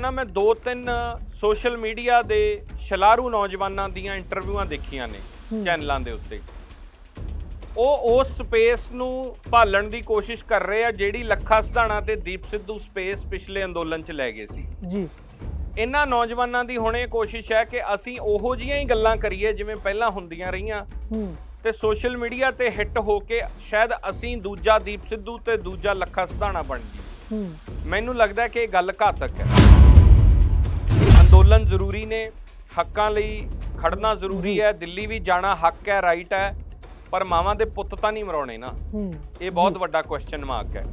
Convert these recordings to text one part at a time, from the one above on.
ਨਾ ਮੈਂ ਦੋ ਤਿੰਨ ਸੋਸ਼ਲ ਮੀਡੀਆ ਦੇ ਸ਼ਲਾਰੂ ਨੌਜਵਾਨਾਂ ਦੀਆਂ ਇੰਟਰਵਿਊਆਂ ਦੇਖੀਆਂ ਨੇ। ਚੈਨਲਾਂ ਦੇ ਉੱਤੇ। ਉਹ ਉਸ ਸਪੇਸ ਨੂੰ ਭਾਲਣ ਦੀ ਕੋਸ਼ਿਸ਼ ਕਰ ਰਹੇ ਆ ਜਿਹੜੀ ਲੱਖਾ ਸਿਧਾਣਾ ਤੇ ਦੀਪ ਸਿੱਧੂ ਸਪੇਸ ਪਿਛਲੇ ਅੰਦੋਲਨ 'ਚ ਲੈ ਗਏ ਸੀ। ਜੀ। ਇਹਨਾਂ ਨੌਜਵਾਨਾਂ ਦੀ ਹੁਣ ਇਹ ਕੋਸ਼ਿਸ਼ ਹੈ ਕਿ ਅਸੀਂ ਉਹੋ ਜਿਹੀਆਂ ਹੀ ਗੱਲਾਂ ਕਰੀਏ ਜਿਵੇਂ ਪਹਿਲਾਂ ਹੁੰਦੀਆਂ ਰਹੀਆਂ। ਤੇ ਸੋਸ਼ਲ ਮੀਡੀਆ ਤੇ ਹਿੱਟ ਹੋ ਕੇ ਸ਼ਾਇਦ ਅਸੀਂ ਦੂਜਾ ਦੀਪ ਸਿੱਧੂ ਤੇ ਦੂਜਾ ਲੱਖਾ ਸਿਧਾਣਾ ਬਣ ਜੀ। ਮੈਨੂੰ ਲੱਗਦਾ ਕਿ ਇਹ ਗੱਲ ਘਾਤਕ ਹੈ। ਅੰਦੋਲਨ ਜ਼ਰੂਰੀ ਨੇ ਹੱਕਾਂ ਲਈ ਖੜਨਾ ਜ਼ਰੂਰੀ। ਹੈ ਦਿੱਲੀ ਵੀ ਜਾਣਾ ਹੱਕ ਹੈ ਰਾਈਟ ਹੈ ਪਰ ਮਾਵਾਂ ਦੇ ਪੁੱਤ ਤਾਂ ਨਹੀਂ ਮਰਾਉਣੇ ਨਾ ਇਹ ਬਹੁਤ। ਵੱਡਾ ਕੁਐਸਚਨ ਮਾਰਕ ਹੈ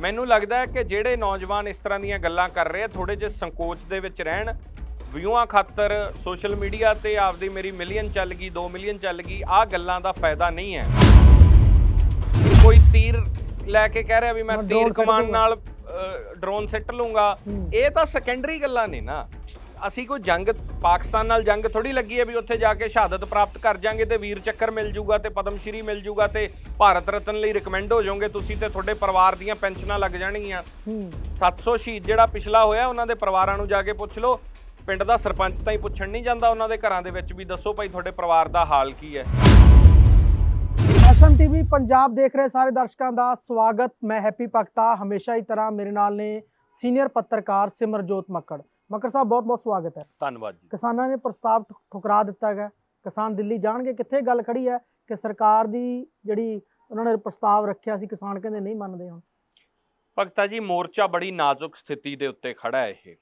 ਮੈਨੂੰ ਲੱਗਦਾ ਹੈ ਕਿ ਜਿਹੜੇ ਨੌਜਵਾਨ ਇਸ ਤਰ੍ਹਾਂ ਦੀਆਂ ਗੱਲਾਂ ਕਰ ਰਹੇ ਆ ਥੋੜੇ ਜਿਹੇ ਸੰਕੋਚ ਦੇ ਵਿੱਚ ਰਹਿਣ ਵਿਊਆਂ ਖਾਤਰ ਸੋਸ਼ਲ ਮੀਡੀਆ ਤੇ ਆਪਦੀ ਮੇਰੀ ਮਿਲੀਅਨ ਚੱਲ ਗਈ 2 ਮਿਲੀਅਨ ਚੱਲ ਗਈ ਆਹ ਗੱਲਾਂ ਦਾ ਫਾਇਦਾ ਨਹੀਂ ਹੈ ਕੋਈ ਤੀਰ ਲੈ ਕੇ ਕਹਿ ਰਿਹਾ ਵੀ ਮੈਂ ਤੀਰ ਕਮਾਨ। ਨਾਲ ਡਰੋਨ ਸਿੱਟ ਲੂੰਗਾ। ਇਹ ਤਾਂ ਸੈਕੰਡਰੀ ਗੱਲਾਂ ਨੇ ਨਾ ਅਸੀਂ ਕੋਈ ਜੰਗ ਪਾਕਿਸਤਾਨ ਨਾਲ ਜੰਗ ਥੋੜੀ ਲੱਗੀ ਹੈ ਵੀ ਉੱਥੇ ਜਾ ਕੇ ਸ਼ਹਾਦਤ ਪ੍ਰਾਪਤ ਕਰ ਜਾਾਂਗੇ ਤੇ ਵੀਰ ਚੱਕਰ ਮਿਲ ਜੂਗਾ ਤੇ ਪਦਮ ਸ਼੍ਰੀ ਮਿਲ ਜੂਗਾ ਤੇ ਭਾਰਤ ਰਤਨ ਲਈ ਰეკਮੈਂਡ ਹੋ ਜਾਓਗੇ ਤੁਸੀਂ ਤੇ ਤੁਹਾਡੇ ਪਰਿਵਾਰ ਦੀਆਂ ਪੈਨਸ਼ਨਾਂ ਲੱਗ ਜਾਣਗੀਆਂ। ਹੂੰ। 700 ਸ਼ਹੀਦ ਜਿਹੜਾ ਪਿਛਲਾ ਹੋਇਆ ਉਹਨਾਂ ਦੇ ਪਰਿਵਾਰਾਂ ਨੂੰ ਜਾ ਕੇ ਪੁੱਛ ਲਓ। ਪਿੰਡ ਦਾ ਸਰਪੰਚ ਤਾਂ ਹੀ ਪੁੱਛਣ ਨਹੀਂ ਜਾਂਦਾ ਉਹਨਾਂ ਦੇ ਘਰਾਂ ਦੇ ਵਿੱਚ ਵੀ ਦੱਸੋ ਭਾਈ ਤੁਹਾਡੇ ਪਰਿਵਾਰ ਦਾ ਹਾਲ ਕੀ ਹੈ। ਐਸਐਮ ਟੀਵੀ ਪੰਜਾਬ ਦੇਖ ਰਹੇ ਸਾਰੇ ਦਰਸ਼ਕਾਂ ਦਾ ਸਵਾਗਤ। ਮੈਂ ਹੈਪੀ ਭਗਤਾ। ਹਮੇਸ਼ਾ ਹੀ ਤਰ੍ਹਾਂ ਮੇਰੇ ਨਾਲ ਨੇ ਸੀਨੀਅਰ ਪੱਤਰਕਾਰ ਸਿਮਰਜੋਤ ਮੱਕੜ। ਮੱਕੜ ਸਾਹਿਬ ਬਹੁਤ ਬਹੁਤ ਸਵਾਗਤ ਹੈ। ਧੰਨਵਾਦ ਜੀ। ਕਿਸਾਨਾਂ ਨੇ ਪ੍ਰਸਤਾਵ ਠੁਕਰਾ ਦਿੱਤਾ ਹੈ। ਕਿਸਾਨ ਦਿੱਲੀ ਜਾਣਗੇ ਕਿੱਥੇ ਗੱਲ ਖੜੀ ਹੈ ਕਿ ਸਰਕਾਰ ਦੀ ਜਿਹੜੀ ਉਹਨਾਂ ਨੇ ਪ੍ਰਸਤਾਵ ਰੱਖਿਆ ਸੀ ਕਿਸਾਨ ਕਹਿੰਦੇ ਨਹੀਂ ਮੰਨਦੇ ਹੁਣ। ਭਗਤਾ ਜੀ ਮੋਰਚਾ ਬੜੀ ਨਾਜ਼ੁਕ ਸਥਿਤੀ ਦੇ ਉੱਤੇ ਖੜਾ ਹੈ ਇਹ।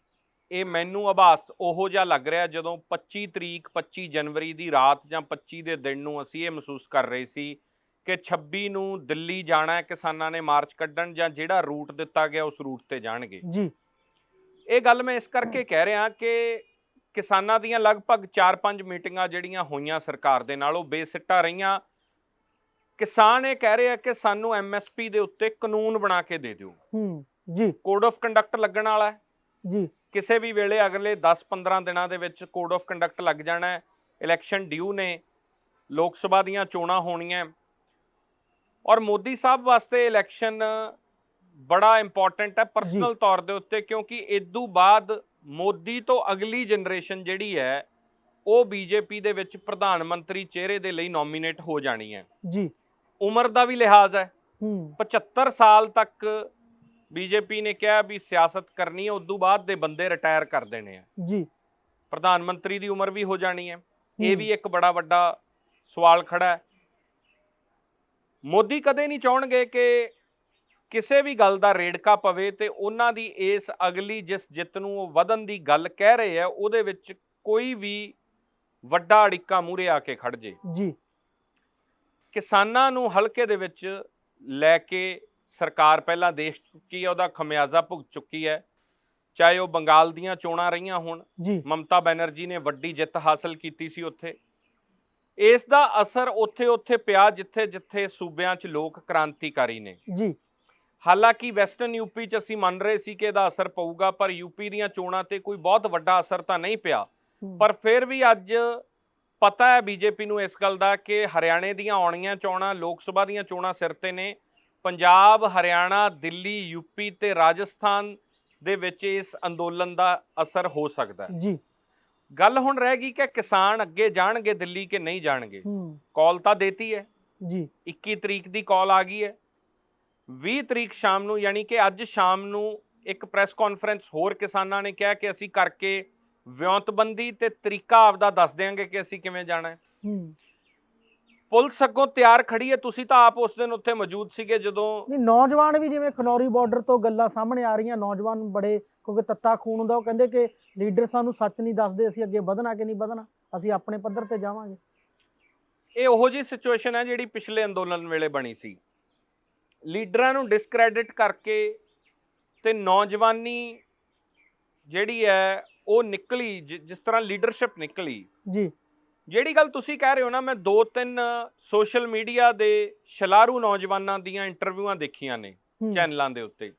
ਇਹ ਮੈਨੂੰ ਆਭਾਸ ਉਹੋ ਜਿਹਾ ਲੱਗ ਰਿਹਾ ਜਦੋਂ 25 ਤਰੀਕ 25 ਜਨਵਰੀ ਦੀ ਰਾਤ ਜਾਂ 25 ਦੇ ਦਿਨ ਨੂੰ ਅਸੀਂ ਇਹ ਮਹਿਸੂਸ ਕਰ ਰਹੇ ਸੀ ਕਿ 26 ਨੂੰ ਦਿੱਲੀ ਜਾਣਾ ਹੈ ਕਿਸਾਨਾਂ ਨੇ ਮਾਰਚ ਕੱਢਣ ਜਾਂ ਜਿਹੜਾ ਰੂਟ ਦਿੱਤਾ ਗਿਆ ਉਸ ਰੂਟ ਤੇ ਜਾਣਗੇ। ਜੀ। ਇਹ ਗੱਲ ਮੈਂ ਇਸ ਕਰਕੇ ਕਹਿ ਰਿਹਾ ਕਿ ਕਿਸਾਨਾਂ ਦੀਆਂ ਲਗਭਗ 4-5 ਮੀਟਿੰਗਾਂ ਜਿਹੜੀਆਂ ਹੋਈਆਂ ਸਰਕਾਰ ਦੇ ਨਾਲ ਉਹ ਬੇਸਿੱਟਾ ਰਹੀਆਂ। ਕਿਸਾਨ ਇਹ ਕਹਿ ਰਹੇ ਆ ਕਿ ਸਾਨੂੰ ਐਮਐਸਪੀ ਦੇ ਉੱਤੇ ਕਾਨੂੰਨ ਬਣਾ ਕੇ ਦੇ ਦਿਓ। ਹੂੰ ਜੀ। ਕੋਡ ਆਫ ਕੰਡਕਟ ਲੱਗਣ ਵਾਲਾ ਹੈ। ਜੀ। ਕਿਸੇ ਵੀ ਵੇਲੇ ਅਗਲੇ 10-15 ਦਿਨਾਂ ਦੇ ਵਿੱਚ ਕੋਡ ਆਫ ਕੰਡਕਟ ਲੱਗ ਜਾਣਾ ਹੈ। ਇਲੈਕਸ਼ਨ ਡਿਊ ਨੇ। ਲੋਕ ਸਭਾ ਦੀਆਂ ਚੋਣਾਂ ਹੋਣੀਆਂ। ਔਰ ਮੋਦੀ ਸਾਹਿਬ ਵਾਸਤੇ ਇਲੈਕਸ਼ਨ ਬੜਾ ਇੰਪੋਰਟੈਂਟ ਹੈ ਪਰਸਨਲ ਤੌਰ ਦੇ ਉੱਤੇ ਕਿਉਂਕਿ ਇਦੋਂ ਬਾਅਦ ਮੋਦੀ ਤੋਂ ਅਗਲੀ ਜਨਰੇਸ਼ਨ ਜਿਹੜੀ ਹੈ ਉਹ ਬੀਜੇਪੀ ਦੇ ਵਿੱਚ ਪ੍ਰਧਾਨ ਮੰਤਰੀ ਚਿਹਰੇ ਦੇ ਲਈ ਨੋਮੀਨੇਟ ਹੋ ਜਾਣੀ ਹੈ। ਜੀ। ਉਮਰ ਦਾ ਵੀ ਲਿਹਾਜ਼ ਹੈ। ਹੂੰ। 75 ਸਾਲ ਤੱਕ ਬੀਜੇਪੀ ਨੇ ਕਿਹਾ ਵੀ ਸਿਆਸਤ ਕਰਨੀ ਹੈ ਉਦੋਂ ਬਾਅਦ ਦੇ ਬੰਦੇ ਰਿਟਾਇਰ ਕਰ ਦੇਣੇ ਆ। ਜੀ। ਪ੍ਰਧਾਨ ਮੰਤਰੀ ਦੀ ਉਮਰ ਵੀ ਹੋ ਜਾਣੀ ਹੈ। ਇਹ ਵੀ ਇੱਕ ਬੜਾ ਵੱਡਾ ਸਵਾਲ ਖੜਾ ਹੈ। ਮੋਦੀ ਕਦੇ ਨਹੀਂ ਚਾਹਣਗੇ ਕਿ ਕਿਸੇ ਵੀ ਗੱਲ ਦਾ ਰੇੜਕਾ ਪਵੇ ਤੇ ਉਹਨਾਂ ਦੀ ਇਸ ਅਗਲੀ ਜਿਸ ਜਿੱਤ ਨੂੰ ਉਹ ਵਧਣ ਦੀ ਗੱਲ ਕਹਿ ਰਹੇ ਆ ਉਹਦੇ ਵਿੱਚ ਕੋਈ ਵੀ ਵੱਡਾ ਅੜਿੱਕਾ ਮੂਰੇ ਆ ਕੇ ਖੜ ਜੇ। ਜੀ। ਕਿਸਾਨਾਂ ਨੂੰ ਹਲਕੇ ਦੇ ਵਿੱਚ ਲੈ ਕੇ ਸਰਕਾਰ ਪਹਿਲਾਂ ਦੇਸ਼ ਚੁੱਕੀ ਹੈ ਉਹਦਾ ਖਮਿਆਜ਼ਾ ਭੁਗਤ ਚੁੱਕੀ ਹੈ ਚਾਹੇ ਉਹ ਬੰਗਾਲ ਦੀਆਂ ਚੋਣਾਂ ਰਹੀਆਂ ਹੋਣ ਮਮਤਾ ਬੈਨਰਜੀ ਨੇ ਵੱਡੀ ਜਿੱਤ ਹਾਸਲ ਕੀਤੀ ਸੀ ਉੱਥੇ। ਇਸ ਦਾ ਅਸਰ ਉੱਥੇ ਉੱਥੇ ਪਿਆ ਜਿੱਥੇ ਜਿੱਥੇ ਸੂਬਿਆਂ 'ਚ ਲੋਕ ਕ੍ਰਾਂਤੀਕਾਰੀ ਨੇ। ਜੀ। ਹਾਲਾਂਕਿ ਵੈਸਟਰਨ ਯੂਪੀ 'ਚ ਅਸੀਂ ਮੰਨ ਰਹੇ ਸੀ ਕਿ ਇਹਦਾ ਅਸਰ ਪਊਗਾ ਪਰ ਯੂਪੀ ਦੀਆਂ ਚੋਣਾਂ ਤੇ ਕੋਈ ਬਹੁਤ ਵੱਡਾ ਅਸਰ ਤਾਂ ਨਹੀਂ ਪਿਆ। ਪਰ ਫਿਰ ਵੀ ਅੱਜ ਪਤਾ ਹੈ ਬੀਜੇਪੀ ਨੂੰ ਇਸ ਗੱਲ ਦਾ ਕਿ ਹਰਿਆਣੇ ਦੀਆਂ ਆਉਣੀਆਂ ਚੋਣਾਂ ਲੋਕ ਸਭਾ ਦੀਆਂ ਚੋਣਾਂ ਸਿਰ ਤੇ ਨੇ। ਪੰਜਾਬ ਹਰਿਆਣਾ ਦਿੱਲੀ ਯੂਪੀ ਤੇ ਰਾਜਸਥਾਨ ਦੇ ਵਿੱਚ ਇਸ ਅੰਦੋਲਨ ਦਾ ਅਸਰ ਹੋ ਸਕਦਾ ਹੈ। ਜੀ। ਗੱਲ ਹੁਣ ਰਹਿ ਗਈ ਕਿ ਕਿਸਾਨ ਅੱਗੇ ਜਾਣਗੇ ਦਿੱਲੀ ਕਿ ਨਹੀਂ ਜਾਣਗੇ। ਕਾਲ ਤਾਂ ਦੇਤੀ ਹੈ। ਜੀ। 21 ਤਰੀਕ ਦੀ ਕਾਲ ਆ ਗਈ ਹੈ। 20 ਤਰੀਕ ਸ਼ਾਮ ਨੂੰ ਯਾਨੀ ਕਿ ਅੱਜ ਸ਼ਾਮ ਨੂੰ ਇੱਕ ਪ੍ਰੈਸ ਕਾਨਫਰੰਸ ਹੋਰ ਕਿਸਾਨਾਂ ਨੇ ਕਿਹਾ ਕਿ ਅਸੀਂ ਕਰਕੇ ਵਿਉਂਤਬੰਦੀ ਤੇ ਤਰੀਕਾ ਆਪਦਾ ਦੱਸ ਦਿਆਂਗੇ ਕਿ ਅਸੀਂ ਕਿਵੇਂ ਜਾਣਾ ਹੈ। ਹੂੰ। ਪੁਲਿਸ ਅੱਗੋਂ ਤਿਆਰ ਖੜੀ ਹੈ। ਤੁਸੀਂ ਤਾਂ ਆਪ ਉਸ ਦਿਨ ਉੱਥੇ ਮੌਜੂਦ ਸੀਗੇ ਜਦੋਂ ਨਹੀਂ ਨੌਜਵਾਨ ਵੀ ਜਿਵੇਂ ਖਨੌਰੀ ਬਾਰਡਰ ਤੋਂ ਗੱਲਾਂ ਸਾਹਮਣੇ ਆ ਰਹੀਆਂ ਨੌਜਵਾਨ ਬੜੇ ਕਿਉਂਕਿ ਤੱਤਾ ਖੂਨ ਹੁੰਦਾ ਉਹ ਕਹਿੰਦੇ ਕਿ ਲੀਡਰ ਸਾਨੂੰ ਸੱਚ ਨਹੀਂ ਦੱਸਦੇ ਅਸੀਂ ਅੱਗੇ ਵਧਣਾ ਕਿ ਨਹੀਂ ਵਧਣਾ ਅਸੀਂ ਆਪਣੇ ਪੱਧਰ ਤੇ ਜਾਵਾਂਗੇ। ਇਹ ਉਹੋ ਜਿਹੀ ਸਿਚੁਏਸ਼ਨ ਹੈ ਜਿਹੜੀ ਪਿਛਲੇ ਅੰਦੋਲਨ ਵੇਲੇ ਬਣੀ ਸੀ। ਲੀਡਰਾਂ ਨੂੰ ਡਿਸਕ੍ਰੈਡਿਟ ਕਰਕੇ ਤੇ ਨੌਜਵਾਨੀ ਜਿਹੜੀ ਹੈ ਉਹ ਨਿਕਲੀ ਜਿਸ ਤਰ੍ਹਾਂ ਲੀਡਰਸ਼ਿਪ ਨਿਕਲੀ। ਜੀ। ਜਿਹੜੀ ਗੱਲ ਤੁਸੀਂ ਕਹਿ ਰਹੇ ਹੋ ਨਾ ਮੈਂ ਦੋ ਤਿੰਨ ਸੋਸ਼ਲ ਮੀਡੀਆ ਦੇ ਸ਼ਲਾਰੂ ਨੌਜਵਾਨਾਂ ਦੀਆਂ ਇੰਟਰਵਿਊਆਂ ਦੇਖੀਆਂ ਨੇ ਚੈਨਲਾਂ ਦੇ ਉੱਤੇ।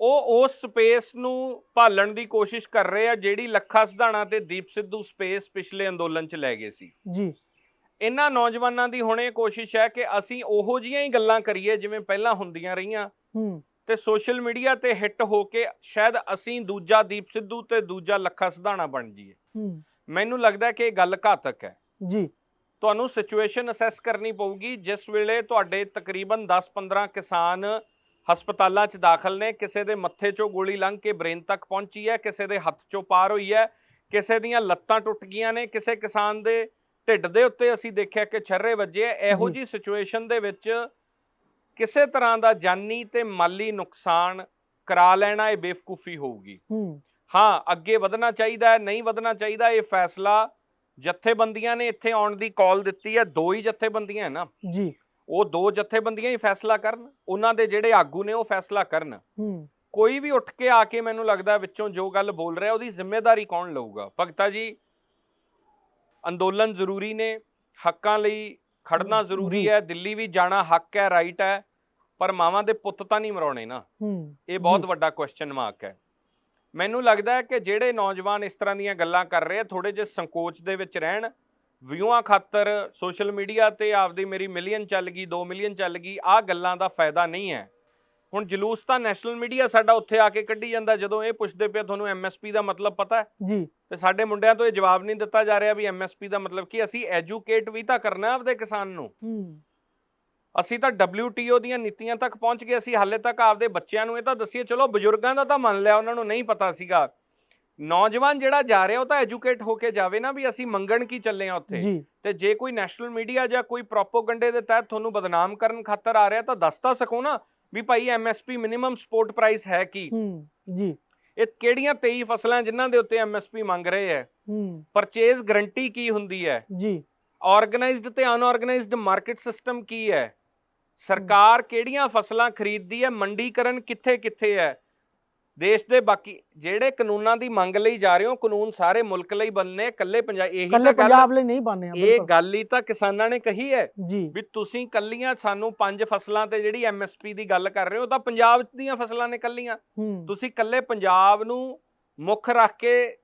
ਉਹ ਉਸ ਸਪੇਸ ਨੂੰ ਭਾਲਣ ਦੀ ਕੋਸ਼ਿਸ਼ ਕਰ ਰਹੇ ਆ ਜਿਹੜੀ ਲੱਖਾ ਸਿਧਾਣਾ ਤੇ ਦੀਪ ਸਿੱਧੂ ਸਪੇਸ ਪਿਛਲੇ ਅੰਦੋਲਨ 'ਚ ਲੈ ਗਏ ਸੀ। ਜੀ। ਇਹਨਾਂ ਨੌਜਵਾਨਾਂ ਦੀ ਹੁਣ ਇਹ ਕੋਸ਼ਿਸ਼ ਹੈ ਕਿ ਅਸੀਂ ਉਹੋ ਜਿਹੀਆਂ ਹੀ ਗੱਲਾਂ ਕਰੀਏ ਜਿਵੇਂ ਪਹਿਲਾਂ ਹੁੰਦੀਆਂ ਰਹੀਆਂ। ਹੂੰ। ਤੇ ਸੋਸ਼ਲ ਮੀਡੀਆ ਤੇ ਹਿੱਟ ਹੋ ਕੇ ਸ਼ਾਇਦ ਅਸੀਂ ਦੂਜਾ ਦੀਪ ਸਿੱਧੂ ਤੇ ਦੂਜਾ ਲੱਖਾ ਸਿਧਾਣਾ ਬਣ ਜਾਈਏ। ਹੂੰ। ਮੈਨੂੰ ਲੱਗਦਾ ਕਿ ਇਹ ਗੱਲ ਘਾਤਕ ਹੈ। ਜੀ। ਤੁਹਾਨੂੰ ਸਿਚੁਏਸ਼ਨ ਅਸੈਸ ਕਰਨੀ ਪਊਗੀ ਜਿਸ ਵੇਲੇ ਤੁਹਾਡੇ ਤਕਰੀਬਨ 10-15 ਕਿਸਾਨ ਹਸਪਤਾਲਾਂ 'ਚ ਦਾਖਲ ਨੇ ਕਿਸੇ ਦੇ ਮੱਥੇ 'ਚੋਂ ਗੋਲੀ ਲੰਘ ਕੇ ਬ੍ਰੇਨ ਤੱਕ ਪਹੁੰਚੀ ਹੈ ਕਿਸੇ ਦੇ ਹੱਥ 'ਚੋਂ ਪਾਰ ਹੋਈ ਹੈ ਕਿਸੇ ਦੀਆਂ ਲੱਤਾਂ ਟੁੱਟ ਗਈਆਂ ਨੇ ਕਿਸੇ ਕਿਸਾਨ ਦੇ ਢਿੱਡ ਦੇ ਉੱਤੇ ਅਸੀਂ ਦੇਖਿਆ ਕਿ ਛਰਰੇ ਵੱਜੇ ਇਹੋ ਜੀ। ਸਿਚੁਏਸ਼ਨ ਦੇ ਵਿੱਚ ਕਿਸੇ ਤਰ੍ਹਾਂ ਦਾ ਜਾਨੀ ਤੇ ਮਾਲੀ ਨੁਕਸਾਨ ਕਰਾ ਲੈਣਾ ਇਹ ਬੇਵਕੂਫੀ ਹੋਊਗੀ। ਹੂੰ। ਅੱਗੇ ਵਧਣਾ ਚਾਹੀਦਾ ਹੈ ਨਹੀਂ ਵਧਣਾ ਚਾਹੀਦਾ ਇਹ ਫੈਸਲਾ ਜਥੇਬੰਦੀਆਂ ਨੇ ਇੱਥੇ ਆਉਣ ਦੀ ਕਾਲ ਦਿੱਤੀ ਹੈ। ਦੋ ਹੀ ਜਥੇਬੰਦੀਆਂ ਹੈ ਨਾ। ਜੀ। ਉਹ ਦੋ ਜਥੇਬੰਦੀਆਂ ਹੀ ਫੈਸਲਾ ਕਰਨ। ਉਹਨਾਂ ਦੇ ਜਿਹੜੇ ਆਗੂ ਨੇ ਉਹ ਫੈਸਲਾ ਕਰਨ। ਕੋਈ ਵੀ ਉੱਠ ਕੇ ਆ ਕੇ ਮੈਨੂੰ ਲੱਗਦਾ ਵਿੱਚੋਂ ਜੋ ਗੱਲ ਬੋਲ ਰਿਹਾ ਉਹਦੀ ਜ਼ਿੰਮੇਵਾਰੀ ਕੌਣ ਲਊਗਾ? ਭਗਤਾ ਜੀ ਅੰਦੋਲਨ ਜ਼ਰੂਰੀ ਨੇ ਹੱਕਾਂ ਲਈ ਖੜਨਾ ਜ਼ਰੂਰੀ। ਹੈ ਦਿੱਲੀ ਵੀ ਜਾਣਾ ਹੱਕ ਹੈ ਰਾਈਟ ਹੈ ਪਰ ਮਾਵਾਂ ਦੇ ਪੁੱਤ ਤਾਂ ਨਹੀਂ ਮਰਾਉਣੇ ਨਾ ਇਹ ਬਹੁਤ। ਵੱਡਾ ਕੁਐਸਚਨ ਮਾਰਕ ਹੈ ਮੈਨੂੰ ਲੱਗਦਾ ਹੈ ਕਿ ਜਿਹੜੇ ਨੌਜਵਾਨ ਇਸ ਤਰ੍ਹਾਂ ਦੀਆਂ ਗੱਲਾਂ ਕਰ ਰਹੇ ਆ ਥੋੜੇ ਜਿਹੇ ਸੰਕੋਚ ਦੇ ਵਿੱਚ ਰਹਿਣ ਵਿਊਆਂ ਖਾਤਰ ਸੋਸ਼ਲ ਮੀਡੀਆ ਤੇ ਆਪਦੀ ਮੇਰੀ ਮਿਲੀਅਨ ਚੱਲ ਗਈ 2 ਮਿਲੀਅਨ ਚੱਲ ਗਈ ਆਹ ਗੱਲਾਂ ਦਾ ਫਾਇਦਾ ਨਹੀਂ ਹੈ ਹੁਣ ਜਲੂਸ ਤਾਂ ਨੈਸ਼ਨਲ ਮੀਡੀਆ ਸਾਡਾ ਉੱਥੇ ਆ ਕੇ ਕੱਢੀ ਜਾਂਦਾ ਜਦੋਂ ਇਹ ਪੁੱਛਦੇ ਪਿਆ ਤੁਹਾਨੂੰ ਐਮਐਸਪੀ ਦਾ ਮਤਲਬ ਪਤਾ ਹੈ? ਜੀ। ਤੇ ਸਾਡੇ ਮੁੰਡਿਆਂ ਤੋਂ ਇਹ ਜਵਾਬ ਨਹੀਂ ਦਿੱਤਾ ਜਾ ਰਿਹਾ ਵੀ ਐਮਐਸਪੀ ਦਾ ਮਤਲਬ ਕੀ ਅਸੀਂ ਐਜੂਕੇਟ ਵੀ ਤਾਂ ਕਰਨਾ ਆਪਦੇ ਕਿਸਾਨ ਨੂੰ। ਹੂੰ। ਅਸੀਂ ਤਾਂ WTO ਦੀਆਂ ਨੀਤੀਆਂ ਤੱਕ ਪਹੁੰਚ ਗਏ ਅਸੀਂ ਹਾਲੇ ਤੱਕ ਆਪਦੇ ਬੱਚਿਆਂ ਨੂੰ ਇਹ ਤਾਂ ਦੱਸੀਏ ਚਲੋ ਬਜ਼ੁਰਗਾਂ ਦਾ ਤਾਂ ਮੰਨ ਲਿਆ ਉਹਨਾਂ ਨੂੰ ਨਹੀਂ ਪਤਾ ਸੀਗਾ। ਨੌਜਵਾਨ ਜਿਹੜਾ ਜਾ ਰਿਹਾ ਉਹ ਤਾਂ ਐਜੂਕੇਟ ਹੋ ਕੇ ਜਾਵੇ ਨਾ ਵੀ ਅਸੀਂ ਮੰਗਣ ਕੀ ਚੱਲੇ ਆ ਉੱਥੇ। ਤੇ ਜੇ ਕੋਈ ਨੈਸ਼ਨਲ ਮੀਡੀਆ ਜਾਂ ਕੋਈ ਪ੍ਰੋਪੋਗੰਡੇ ਦੇ ਤਹਿਤ ਤੁਹਾਨੂੰ ਬਦਨਾਮ ਕਰਨ ਖਾਤਰ ਆ ਰਿਹਾ ਤਾਂ ਦੱਸ ਤਾਂ ਸਕੋ ਨਾ ਵੀ ਭਾਈ ਐਮਐਸਪੀ ਮਿਨੀਮਮ ਸਪੋਰਟ ਪ੍ਰਾਈਸ ਹੈ ਕੀ? ਹੂੰ ਜੀ। ਇਹ ਕਿਹੜੀਆਂ 23 ਫਸਲਾਂ ਜਿਨ੍ਹਾਂ ਦੇ ਉੱਤੇ ਐਮਐਸਪੀ ਮੰਗ ਰਹੇ ਹੈ? ਹੂੰ। ਪਰਚੇਜ਼ ਗਰੰਟੀ ਕੀ ਹੁੰਦੀ ਹੈ? ਜੀ। ਆਰਗੇਨਾਈਜ਼ਡ ਤੇ ਅਨਆਰਗੇਨਾਈਜ਼ਡ ਮਾਰਕੀਟ ਸਿਸਟਮ ਕੀ ਹੈ? ਸਰਕਾਰ ਕਿਹੜੀਆਂ ਫਸਲਾਂ ਖਰੀਦਦੀ ਹੈ? ਮੰਡੀਕਰਨ ਕਿੱਥੇ ਕਿੱਥੇ ਹੈ? ਦੇਸ਼ ਦੇ ਬਾਕੀ ਜਿਹੜੇ ਕਾਨੂੰਨਾਂ ਦੀ ਮੰਗ ਲਈ ਜਾ ਰਹੇ ਹੋ ਕਾਨੂੰਨ ਸਾਰੇ ਮੁਲਕ ਲਈ ਬਣਨੇ ਇਕੱਲੇ ਪੰਜਾਬ ਇਹੀ ਕੱਲੇ ਤਾਂ ਪੰਜਾਬ ਲਈ ਨਹੀਂ ਬਣਨੇ ਇਹ ਗੱਲ ਹੀ ਤਾਂ ਕਿਸਾਨਾਂ ਨੇ ਕਹੀ ਹੈ ਵੀ ਤੁਸੀਂ ਕੱਲੀਆਂ ਸਾਨੂੰ ਪੰਜ ਫਸਲਾਂ ਤੇ ਜਿਹੜੀ ਐਮਐਸਪੀ ਦੀ ਗੱਲ ਕਰ ਰਹੇ ਹੋ ਤਾਂ ਪੰਜਾਬ ਦੀਆਂ ਫਸਲਾਂ ਨੇ ਕੱਲੀਆਂ ਤੁਸੀਂ ਕੱਲੇ ਪੰਜਾਬ ਨੂੰ ਮੁੱਖ ਰੱਖ ਕੇ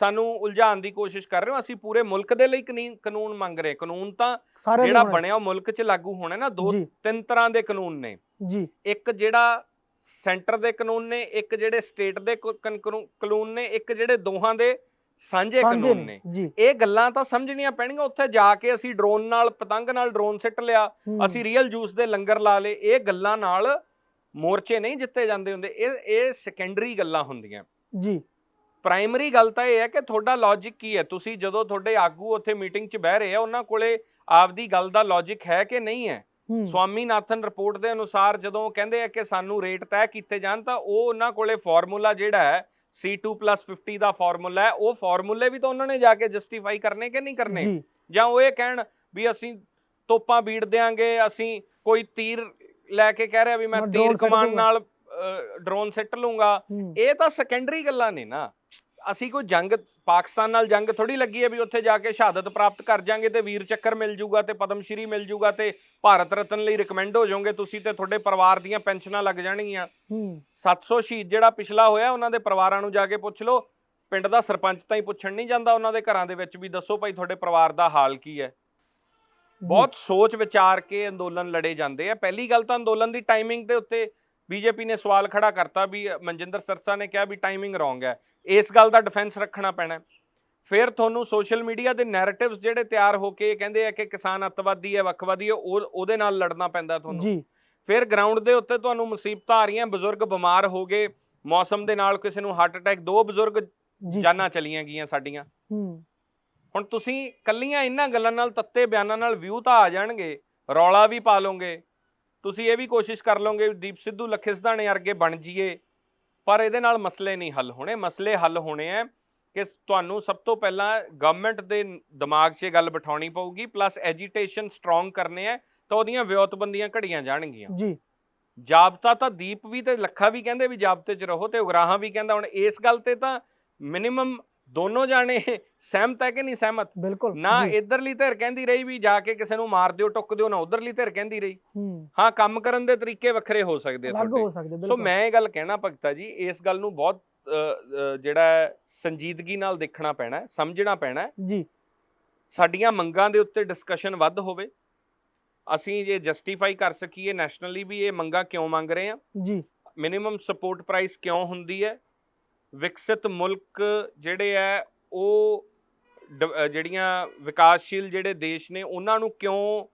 ਸਾਨੂੰ ਉਲਝਾਉਣ ਦੀ ਕੋਸ਼ਿਸ਼ ਕਰ ਰਹੇ ਹੋ ਅਸੀਂ ਪੂਰੇ ਮੁਲਕ ਦੇ ਲਈ ਕਨੀ- ਕਾਨੂੰਨ ਮੰਗ ਰਹੇ ਕਾਨੂੰਨ ਤਾਂ ਜਿਹੜਾ ਬਣਿਆ ਉਹ ਮੁਲਕ 'ਚ ਲਾਗੂ ਹੋਣਾ ਨਾ ਦੋ ਤਿੰਨ ਤਰ੍ਹਾਂ ਦੇ ਕਾਨੂੰਨ ਨੇ। ਜੀ। ਇੱਕ ਜਿਹੜਾ ਸੈਂਟਰ ਦੇ ਕਾਨੂੰਨ ਨੇ ਇੱਕ ਜਿਹੜੇ ਸਟੇਟ ਦੇ ਕਾਨੂੰਨ ਨੇ ਇੱਕ ਜਿਹੜੇ ਦੋਹਾਂ ਦੇ ਸਾਂਝੇ ਕਾਨੂੰਨ ਨੇ ਇਹ ਗੱਲਾਂ ਤਾਂ ਸਮਝਣੀਆਂ ਪੈਣਗੀਆਂ। ਉੱਥੇ ਜਾ ਕੇ ਅਸੀਂ ਡਰੋਨ ਨਾਲ ਪਤੰਗ ਨਾਲ ਡਰੋਨ ਸਿੱਟ ਲਿਆ। ਅਸੀਂ ਰੀਅਲ ਜੂਸ ਦੇ ਲੰਗਰ ਲਾ ਲਏ। ਇਹ ਗੱਲਾਂ ਨਾਲ ਮੋਰਚੇ ਨਹੀਂ ਜਿੱਤੇ ਜਾਂਦੇ ਹੁੰਦੇ। ਇਹ ਇਹ ਸੈਕੰਡਰੀ ਗੱਲਾਂ ਹੁੰਦੀਆਂ। ਜੀ। ਪ੍ਰਾਇਮਰੀ ਗੱਲ ਤਾਂ ਇਹ ਹੈ ਕਿ ਤੁਹਾਡਾ ਲੌਜੀਕ ਕੀ ਹੈ? ਤੁਸੀਂ ਜਦੋਂ ਤੁਹਾਡੇ ਆਗੂ ਉੱਥੇ ਮੀਟਿੰਗ 'ਚ ਬਹਿ ਰਹੇ ਆ ਉਹਨਾਂ ਕੋਲੇ ਆਪਦੀ ਗੱਲ ਦਾ ਲੌਜੀਕ ਹੈ ਕਿ ਨਹੀਂ ਹੂੰ? ਸਵਾਮੀਨਾਥਨ ਰਿਪੋਰਟ ਦੇ ਅਨੁਸਾਰ ਜਦੋਂ ਕਹਿੰਦੇ ਆ ਕਿ ਸਾਨੂੰ ਰੇਟ ਤੈਅ ਕੀਤੇ ਜਾਣ ਤਾਂ ਉਹ ਉਹਨਾਂ ਕੋਲੇ ਫਾਰਮੂਲਾ ਜਿਹੜਾ ਹੈ C2+50 ਦਾ ਫਾਰਮੂਲਾ ਹੈ ਉਹ ਫਾਰਮੂਲੇ ਵੀ ਤਾਂ ਉਹਨਾਂ ਨੇ ਜਾ ਕੇ ਜਸਟੀਫਾਈ ਕਰਨੇ ਕਿ ਨਹੀਂ ਕਰਨੇ? ਜੀ। ਉਹ ਇਹ ਕਹਿਣ ਵੀ ਅਸੀਂ ਤੋਪਾਂ ਬੀੜ ਦੇਾਂਗੇ ਅਸੀਂ ਕੋਈ ਤੀਰ ਲੈ ਕੇ ਕਹਿ ਰਿਹਾ ਵੀ ਮੈਂ ਤੀਰ ਕਮਾਨ। ਨਾਲ ਡਰੋਨ ਸਿੱਟ ਲੂੰਗਾ। ਇਹ ਤਾਂ ਸੈਕੰਡਰੀ ਗੱਲਾਂ ਨੇ ਨਾ। ਅਸੀਂ ਕੋਈ ਜੰਗ ਪਾਕਿਸਤਾਨ ਨਾਲ ਜੰਗ ਥੋੜੀ ਲੱਗੀ ਹੈ ਵੀ ਉੱਥੇ ਜਾ ਕੇ ਸ਼ਹਾਦਤ ਪ੍ਰਾਪਤ ਕਰ ਜਾਾਂਗੇ ਤੇ ਵੀਰ ਚੱਕਰ ਮਿਲ ਜੂਗਾ ਤੇ ਪਦਮ ਸ਼੍ਰੀ ਮਿਲ ਜੂਗਾ ਤੇ ਭਾਰਤ ਰਤਨ ਲਈ ਰეკਮੈਂਡ ਹੋ ਜਾਓਗੇ ਤੁਸੀਂ ਤੇ ਤੁਹਾਡੇ ਪਰਿਵਾਰ ਦੀਆਂ ਪੈਨਸ਼ਨਾਂ ਲੱਗ ਜਾਣਗੀਆਂ। ਹੂੰ। 700 ਸ਼ਹੀਦ ਜਿਹੜਾ ਪਿਛਲਾ ਹੋਇਆ ਉਹਨਾਂ ਦੇ ਪਰਿਵਾਰਾਂ ਨੂੰ ਜਾ ਕੇ ਪੁੱਛ ਲਓ। ਪਿੰਡ ਦਾ ਸਰਪੰਚ ਤਾਂ ਹੀ ਪੁੱਛਣ ਨਹੀਂ ਜਾਂਦਾ ਉਹਨਾਂ ਦੇ ਘਰਾਂ ਦੇ ਵਿੱਚ ਵੀ ਦੱਸੋ ਭਾਈ ਤੁਹਾਡੇ ਪਰਿਵਾਰ ਦਾ ਹਾਲ ਕੀ ਹੈ। ਬਹੁਤ ਸੋਚ ਵਿਚਾਰ ਕੇ ਅੰਦੋਲਨ ਲੜੇ ਜਾਂਦੇ ਆ। ਪਹਿਲੀ ਗੱਲ ਤਾਂ ਅੰਦੋਲਨ ਦੀ ਟਾਈਮਿੰਗ ਦੇ ਉੱਤੇ ਬੀਜੇਪੀ ਨੇ ਸਵਾਲ ਖੜਾ ਕਰਤਾ ਵੀ ਮਨਜਿੰਦਰ ਸਰਸਾ ਨੇ ਕਿਹਾ ਵੀ ਟਾਈਮਿੰਗ ਰੋਂਗ ਹੈ। ਇਸ ਗੱਲ ਦਾ ਡਿਫੈਂਸ ਰੱਖਣਾ ਪੈਣਾ। ਫਿਰ ਤੁਹਾਨੂੰ ਸੋਸ਼ਲ ਮੀਡੀਆ ਦੇ ਨੈਰੇਟਿਵਸ ਜਿਹੜੇ ਤਿਆਰ ਹੋ ਕੇ ਕਹਿੰਦੇ ਆ ਕਿ ਕਿਸਾਨ ਅੱਤਵਾਦੀ ਹੈ ਵੱਖਵਾਦੀ ਹੈ ਉਹ ਉਹਦੇ ਨਾਲ ਲੜਨਾ ਪੈਂਦਾ ਤੁਹਾਨੂੰ। ਜੀ। ਫਿਰ ਗਰਾਊਂਡ ਦੇ ਉੱਤੇ ਤੁਹਾਨੂੰ ਮੁਸੀਬਤਾਂ ਆ ਰਹੀਆਂ ਬਜ਼ੁਰਗ ਬਿਮਾਰ ਹੋ ਗਏ ਮੌਸਮ ਦੇ ਨਾਲ ਕਿਸੇ ਨੂੰ ਹਾਰਟ ਅਟੈਕ ਦੋ ਬਜ਼ੁਰਗ ਜਾਨਾਂ ਚਲੀਆਂ ਗਈਆਂ ਸਾਡੀਆਂ। ਹੂੰ। ਹੁਣ ਤੁਸੀਂ ਕੱਲੀਆਂ ਇਹਨਾਂ ਗੱਲਾਂ ਨਾਲ ਤੱਤੇ ਬਿਆਨਾਂ ਨਾਲ ਵਿਊ ਤਾਂ ਆ ਜਾਣਗੇ ਰੌਲਾ ਵੀ ਪਾ ਲਓਗੇ। ਤੁਸੀਂ ਇਹ ਵੀ ਕੋਸ਼ਿਸ਼ ਕਰ ਲਓਗੇ ਵੀ ਦੀਪ ਸਿੱਧੂ ਲੱਖੇ ਸਿਧਾਣੇ ਵਰਗੇ ਬਣ ਜਾਈਏ। ਪਰ ਇਹਦੇ ਨਾਲ ਮਸਲੇ ਨਹੀਂ ਹੱਲ ਹੋਣੇ। ਮਸਲੇ ਹੱਲ ਹੋਣੇ ਆ ਕਿ ਤੁਹਾਨੂੰ ਸਭ ਤੋਂ ਪਹਿਲਾਂ ਗਵਰਨਮੈਂਟ ਦੇ ਦਿਮਾਗ 'ਚ ਇਹ ਗੱਲ ਬਿਠਾਉਣੀ ਪਊਗੀ ਪਲੱਸ ਐਜੀਟੇਸ਼ਨ ਸਟਰੋਂਗ ਕਰਨੇ ਆ ਤਾਂ ਉਹਦੀਆਂ ਵਿਉਤਬੰਦੀਆਂ ਘੜੀਆਂ ਜਾਣਗੀਆਂ। ਜੀ। ਜਾਬਤਾ ਤਾਂ ਦੀਪ ਵੀ ਤੇ ਲੱਖਾ ਵੀ ਕਹਿੰਦੇ ਵੀ ਜਾਬਤੇ 'ਚ ਰਹੋ ਤੇ ਉਗਰਾਹਾਂ ਵੀ ਕਹਿੰਦਾ। ਹੁਣ ਇਸ ਗੱਲ ਤੇ ਤਾਂ ਮਿਨੀਮਮ ਦੋਨੋਂ ਜਾਣੇ ਸਹਿਮਤ ਹੈ ਕਿ ਨਹੀਂ ਸਹਿਮਤ? ਬਿਲਕੁਲ ਨਾ ਇਧਰਲੀ ਧਿਰ ਕਹਿੰਦੀ ਰਹੀ ਵੀ ਜਾ ਕੇ ਕਿਸੇ ਨੂੰ ਮਾਰ ਦਿਓ ਟੁੱਕ ਦਿਓ ਨਾ ਉਧਰਲੀ ਧਿਰ ਕਹਿੰਦੀ ਰਹੀ। ਹੂੰ। ਕੰਮ ਕਰਨ ਦੇ ਤਰੀਕੇ ਵੱਖਰੇ ਹੋ ਸਕਦੇ ਤੁਹਾਡੇ। ਸੋ ਮੈਂ ਇਹ ਗੱਲ ਕਹਿਣਾ ਭਗਤਾ ਜੀ ਇਸ ਗੱਲ ਨੂੰ ਬਹੁਤ ਜਿਹੜਾ ਸੰਜੀਦਗੀ ਨਾਲ ਦੇਖਣਾ ਪੈਣਾ ਹੈ ਸਮਝਣਾ ਪੈਣਾ ਹੈ। ਜੀ। ਸਾਡੀਆਂ ਮੰਗਾਂ ਦੇ ਉੱਤੇ ਡਿਸਕਸ਼ਨ ਵੱਧ ਹੋਵੇ। ਅਸੀਂ ਜੇ ਜਸਟੀਫਾਈ ਕਰ ਸਕੀਏ ਨੈਸ਼ਨਲੀ ਵੀ ਇਹ ਮੰਗਾਂ ਕਿਉਂ ਮੰਗ ਰਹੇ ਆ ਜੀ। ਮਿਨੀਮਮ ਸਪੋਰਟ ਪ੍ਰਾਈਸ ਕਿਉਂ ਹੁੰਦੀ ਹੈ? ਵਿਕਸਿਤ ਮੁਲਕ ਜਿਹੜੇ ਹੈ ਉਹ ਜਿਹੜੀਆਂ ਵਿਕਾਸਸ਼ੀਲ ਜਿਹੜੇ ਦੇਸ਼ ਨੇ ਉਹਨਾਂ ਨੂੰ ਕਿਉਂ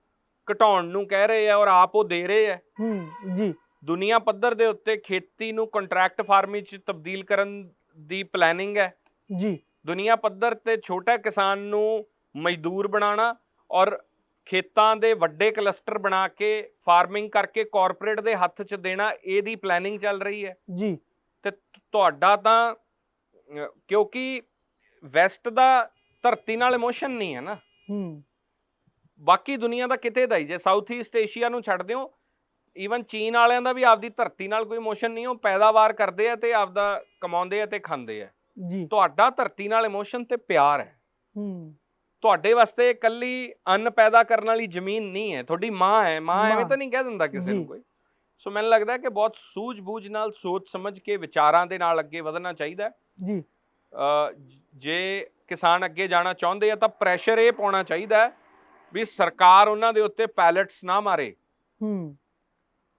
ਘਟਾਉਣ ਨੂੰ ਕਹਿ ਰਹੇ ਆ ਔਰ ਆਪ ਉਹ ਦੇ ਰਹੇ ਆ ਹੂੰ ਜੀ। ਦੁਨੀਆ ਪੱਧਰ ਦੇ ਉੱਤੇ ਖੇਤੀ ਨੂੰ ਕੰਟਰੈਕਟ ਫਾਰਮਿੰਗ ਚ ਤਬਦੀਲ ਕਰਨ ਦੀ ਪਲੈਨਿੰਗ ਹੈ ਜੀ। ਦੁਨੀਆ ਪੱਧਰ ਤੇ ਛੋਟਾ ਕਿਸਾਨ ਨੂੰ ਮਜ਼ਦੂਰ ਬਣਾਉਣਾ ਔਰ ਖੇਤਾਂ ਦੇ ਵੱਡੇ ਕਲਸਟਰ ਬਣਾ ਕੇ ਫਾਰਮਿੰਗ ਕਰਕੇ ਕਾਰਪੋਰੇਟ ਦੇ ਹੱਥ 'ਚ ਦੇਣਾ ਇਹਦੀ ਪਲੈਨਿੰਗ ਚੱਲ ਰਹੀ ਹੈ ਜੀ। ਤੁਹਾਡਾ ਤਾਂ ਕਿਉਂਕਿ ਵੈਸਟ ਦਾ ਧਰਤੀ ਨਾਲ ਇਮੋਸ਼ਨ ਨਹੀਂ ਹੈ ਨਾ। ਹੂੰ। ਬਾਕੀ ਦੁਨੀਆ ਦਾ ਕਿਤੇ ਦਾ ਹੀ ਜੇ ਸਾਊਥ ਈਸਟ ਏਸ਼ੀਆ ਨੂੰ ਛੱਡ ਦਿਓ ਈਵਨ ਚੀਨ ਵਾਲਿਆਂ ਦਾ ਵੀ ਆਪਦੀ ਧਰਤੀ ਨਾਲ ਕੋਈ ਇਮੋਸ਼ਨ ਨਹੀਂ ਉਹ ਪੈਦਾਵਾਰ ਕਰਦੇ ਆ ਤੇ ਆਪਦਾ ਕਮਾਉਂਦੇ ਆ ਤੇ ਖਾਂਦੇ ਆ। ਜੀ। ਤੁਹਾਡਾ ਧਰਤੀ ਨਾਲ ਇਮੋਸ਼ਨ ਤੇ ਪਿਆਰ ਹੈ। ਹੂੰ। ਤੁਹਾਡੇ ਵਾਸਤੇ ਇਕੱਲੀ ਅੰਨ ਪੈਦਾ ਕਰਨ ਵਾਲੀ ਜ਼ਮੀਨ ਨਹੀਂ ਹੈ ਤੁਹਾਡੀ ਮਾਂ ਹੈ ਮਾਂ ਐਵੇਂ। ਤਾਂ ਨਹੀਂ ਕਹਿ ਦਿੰਦਾ ਕਿਸੇ ਨੂੰ। ਕੋਈ। ਸੋ ਮੈਨੂੰ ਲੱਗਦਾ ਕਿ ਬਹੁਤ ਸੂਝ-ਬੂਝ ਨਾਲ ਸੋਚ ਸਮਝ ਕੇ ਵਿਚਾਰਾਂ ਦੇ ਨਾਲ ਅੱਗੇ ਵਧਣਾ ਚਾਹੀਦਾ ਜੀ। ਜੇ ਕਿਸਾਨ ਅੱਗੇ ਜਾਣਾ ਚਾਹੁੰਦੇ ਆ ਤਾਂ ਪ੍ਰੈਸ਼ਰ ਇਹ ਪਾਉਣਾ ਚਾਹੀਦਾ ਵੀ ਸਰਕਾਰ ਉਹਨਾਂ ਦੇ ਉੱਤੇ ਪੈਲਟਸ ਨਾ ਮਾਰੇ। ਹੂੰ।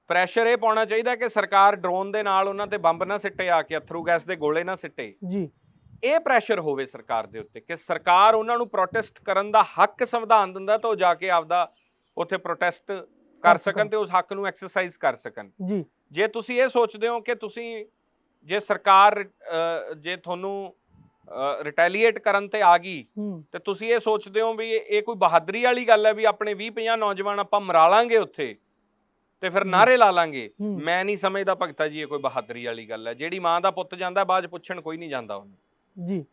ਪ੍ਰੈਸ਼ਰ ਇਹ ਪਾਉਣਾ ਚਾਹੀਦਾ ਕਿ ਸਰਕਾਰ ਡਰੋਨ ਦੇ ਨਾਲ ਉਹਨਾਂ ਤੇ ਬੰਬ ਨਾ ਸਿੱਟੇ ਆ ਕੇ ਅਥਰੂ ਗੈਸ ਦੇ ਗੋਲੇ ਨਾ ਸਿੱਟੇ। ਜੀ। ਇਹ ਪ੍ਰੈਸ਼ਰ ਹੋਵੇ ਸਰਕਾਰ ਦੇ ਉੱਤੇ ਕਿ ਸਰਕਾਰ ਉਹਨਾਂ ਨੂੰ ਪ੍ਰੋਟੈਸਟ ਕਰਨ ਦਾ ਹੱਕ ਸੰਵਿਧਾਨ ਦਿੰਦਾ ਤਾਂ ਉਹ ਜਾ ਕੇ ਆਪਦਾ ਉੱਥੇ ਪ੍ਰੋਟੈਸਟ ਕਰ ਸਕਣ। ਤੇ ਉਸ ਹੱਕ ਨੂੰ ਐਕਸਰਸਾਈਜ਼ ਕਰ ਸਕਣ। ਜੀ। ਜੇ ਤੁਸੀਂ ਇਹ ਸੋਚਦੇ ਹੋ ਕਿ ਤੁਸੀਂ ਜੇ ਸਰਕਾਰ ਜੇ ਤੁਹਾਨੂੰ ਰਿਟੈਲੀਏਟ ਕਰਨ ਤੇ ਆ ਗਈ ਤੇ ਤੁਸੀਂ ਇਹ ਸੋਚਦੇ ਹੋ ਵੀ ਇਹ ਕੋਈ ਬਹਾਦਰੀ ਵਾਲੀ ਗੱਲ ਹੈ ਵੀ ਆਪਣੇ 20 50 ਨੌਜਵਾਨ ਆਪਾਂ ਮਰਾ ਲਾਂਗੇ ਉੱਥੇ ਤੇ ਫਿਰ ਨਾਰੇ ਲਾ ਲਾਂਗੇ। ਮੈਂ ਨਹੀਂ ਸਮਝਦਾ ਭਗਤਾ ਜੀ ਇਹ ਕੋਈ ਬਹਾਦਰੀ ਵਾਲੀ ਗੱਲ ਹੈ। ਜਿਹੜੀ ਮਾਂ ਦਾ ਪੁੱਤ ਜਾਂਦਾ ਬਾਅਦ ਪੁੱਛਣ ਕੋਈ ਨਹੀਂ ਜਾਂਦਾ ਉਹਨੂੰ। ਜੀ।